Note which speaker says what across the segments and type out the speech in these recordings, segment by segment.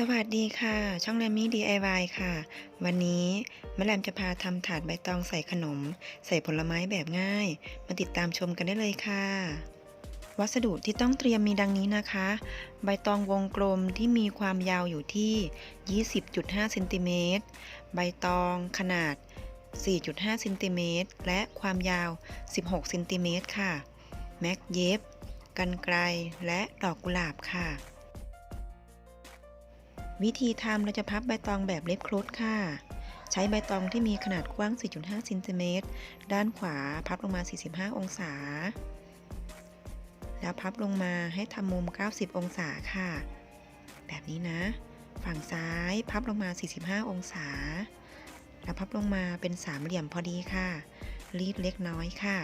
Speaker 1: สวัสดีค่ะ ช่องแรมมี่ DIY ค่ะ วันนี้แม่แรมจะพาทำถาดใบตองใส่ขนม ใส่ผลไม้แบบง่าย มาติดตามชมกันได้เลยค่ะ วัสดุที่ต้องเตรียมมีดังนี้นะคะ ใบตองวงกลมที่มีความยาวอยู่ที่ 20.5เซนติเมตรใบตองขนาด 4.5เซนติเมตรและความยาว 16เซนติเมตรค่ะ แม็กเย็บ กันไกลและดอกกุหลาบค่ะ วิธีทำเราจะพับใบตองแบบเล็บครุฑค่ะ ใช้ใบตองที่มีขนาดกว้าง 4.5เซนติเมตรด้านขวาพับลงมา 45 องศา แล้วพับลงมาให้ทำมุม 90 องศาค่ะ แบบนี้นะ ฝั่งซ้ายพับลงมา 45 องศา แล้วพับลงมาเป็นสามเหลี่ยมพอดีค่ะ รีดเล็กน้อยค่ะ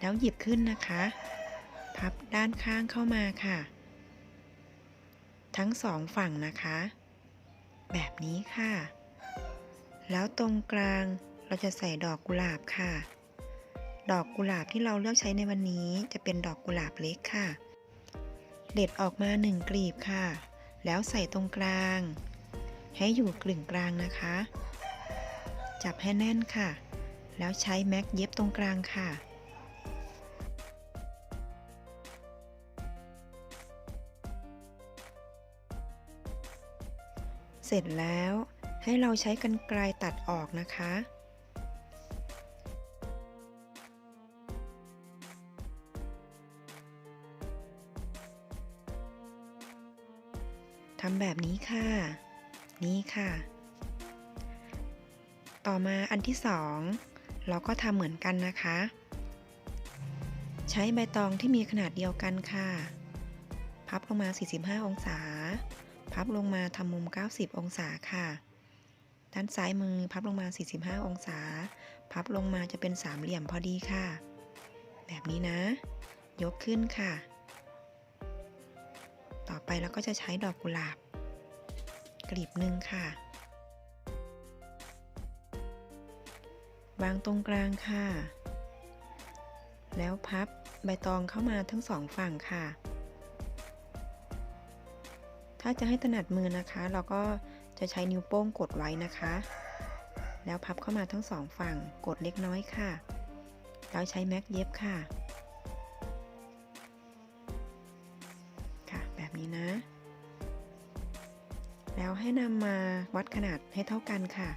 Speaker 1: แล้วหยิบขึ้นนะคะ พับด้านข้างเข้ามาค่ะ ทั้งสองฝั่งนะคะ แบบนี้ค่ะ แล้วตรงกลางเราจะใส่ดอกกุหลาบค่ะ ดอกกุหลาบที่เราเลือกใช้ในวันนี้จะเป็นดอกกุหลาบเล็กค่ะ เด็ดออกมาหนึ่งกลีบค่ะ แล้วใส่ตรงกลาง ให้อยู่กลึงกลางนะคะ จับให้แน่นค่ะ แล้วใช้แม็กเย็บตรงกลางค่ะ ร็จแล้วให้เราใช้กันไกลตัดออกนะคะ ทำแบบนี้ค่ะ นี่ค่ะ ต่อมาอันที่สองเราก็ทำเหมือนกันนะคะ ใช้ใบตองที่มีขนาดเดียวกันค่ะ พับลงมา 45 องศา พับลงมาทำมุม 90 องศาค่ะ ด้านซ้ายมือพับลงมา 45 องศา พับลงมาจะเป็นสามเหลี่ยมพอดีค่ะ แบบนี้นะ ยกขึ้นค่ะ ต่อไปเราก็จะใช้ดอกกุหลาบกลีบหนึ่งค่ะ วางตรงกลางค่ะ แล้วพับใบตองเข้ามาทั้งสองฝั่งค่ะ ถ้าจะให้ถนัดมือนะคะ เราก็จะใช้นิ้วโป้งกดไว้นะคะ แล้วพับเข้ามาทั้งสองฝั่งกดเล็กน้อยค่ะ แล้วใช้แม็กเย็บค่ะ ค่ะ แบบนี้นะ แล้วให้นำมาวัดขนาดให้เท่ากันค่ะ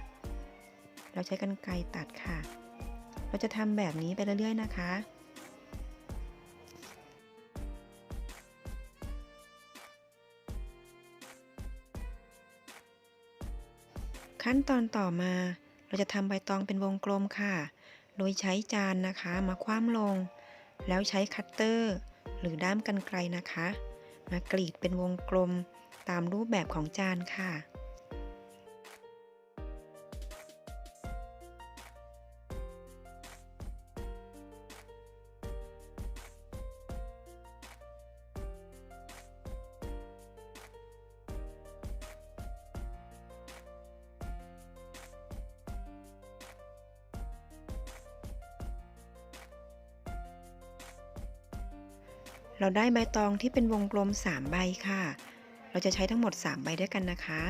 Speaker 1: เราใช้กันไกรตัดค่ะ เราจะทำแบบนี้ไปเรื่อยๆนะคะ ขั้นตอนต่อมา เราจะทำใบตองเป็นวงกลมค่ะ โดยใช้จานนะคะมาคว่ำลง แล้วใช้คัตเตอร์ หรือด้ามกันไกลนะคะ มากรีดเป็นวงกลมตามรูปแบบของจานค่ะ เราได้ใบตองที่เป็นวงกลม 3 ใบค่ะ เราจะใช้ทั้งหมด 3 ใบด้วยกันนะคะ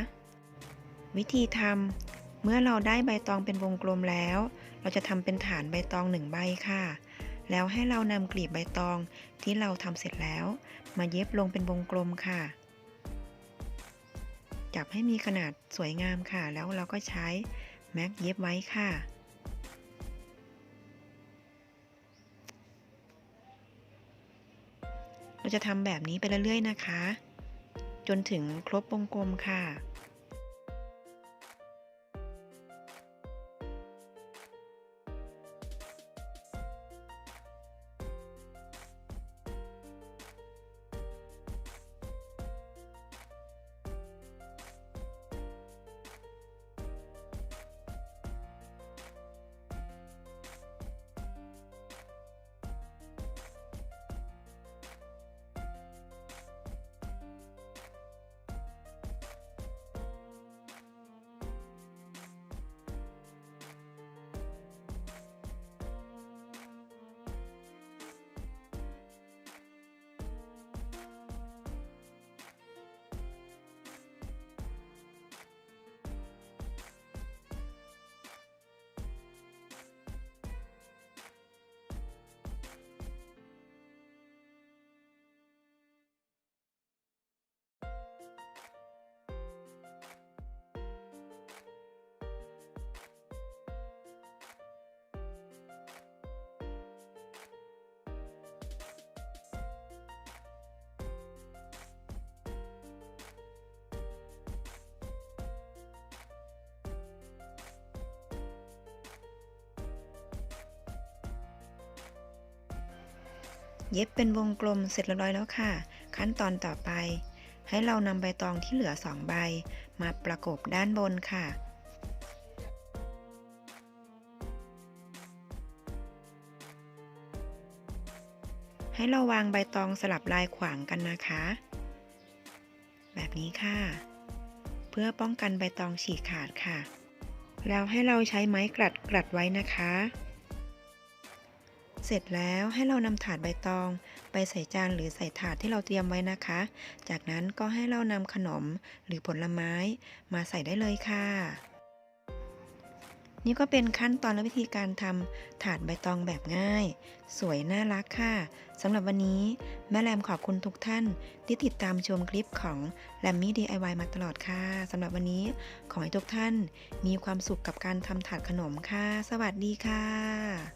Speaker 1: วิธีทำเมื่อเราได้ใบตองเป็นวงกลมแล้ว เราจะทำเป็นฐานใบตอง 1 ใบค่ะ แล้วให้เรานำกลีบใบตองที่เราทำเสร็จแล้ว มาเย็บลงเป็นวงกลมค่ะ จับให้มีขนาดสวยงามค่ะ แล้วเราก็ใช้แม็กเย็บไว้ค่ะ เราจะทำแบบนี้ไปเรื่อยๆนะคะ จนถึงครบวงกลมค่ะ เย็บเป็นวงกลมเสร็จเรียบร้อยแล้วค่ะ ขั้นตอนต่อไป ให้เรานำใบตองที่เหลือ2ใบ มาประกบด้านบนค่ะ ให้เราวางใบตองสลับลายขวางกันนะคะ แบบนี้ค่ะ เพื่อป้องกันใบตองฉีกขาดค่ะ แล้วให้เราใช้ไม้กลัดกลัดไว้นะคะ เสร็จแล้วให้เรานำถาดใบตอง ไปใส่จานหรือใส่ถาดที่เราเตรียมไว้นะคะ จากนั้นก็ให้เรานำขนมหรือผลไม้มาใส่ได้เลยค่ะ นี่ก็เป็นขั้นตอนและวิธีการทำถาดใบตองแบบง่าย สวยน่ารักค่ะสำหรับวันนี้แม่แรมขอบคุณทุกท่าน ที่ติดตามชมคลิปของแรมมี่ DIY มาตลอดค่ะสำหรับวันนี้ขอให้ทุกท่าน มีความสุขกับการทำถาดขนมค่ะ สวัสดีค่ะ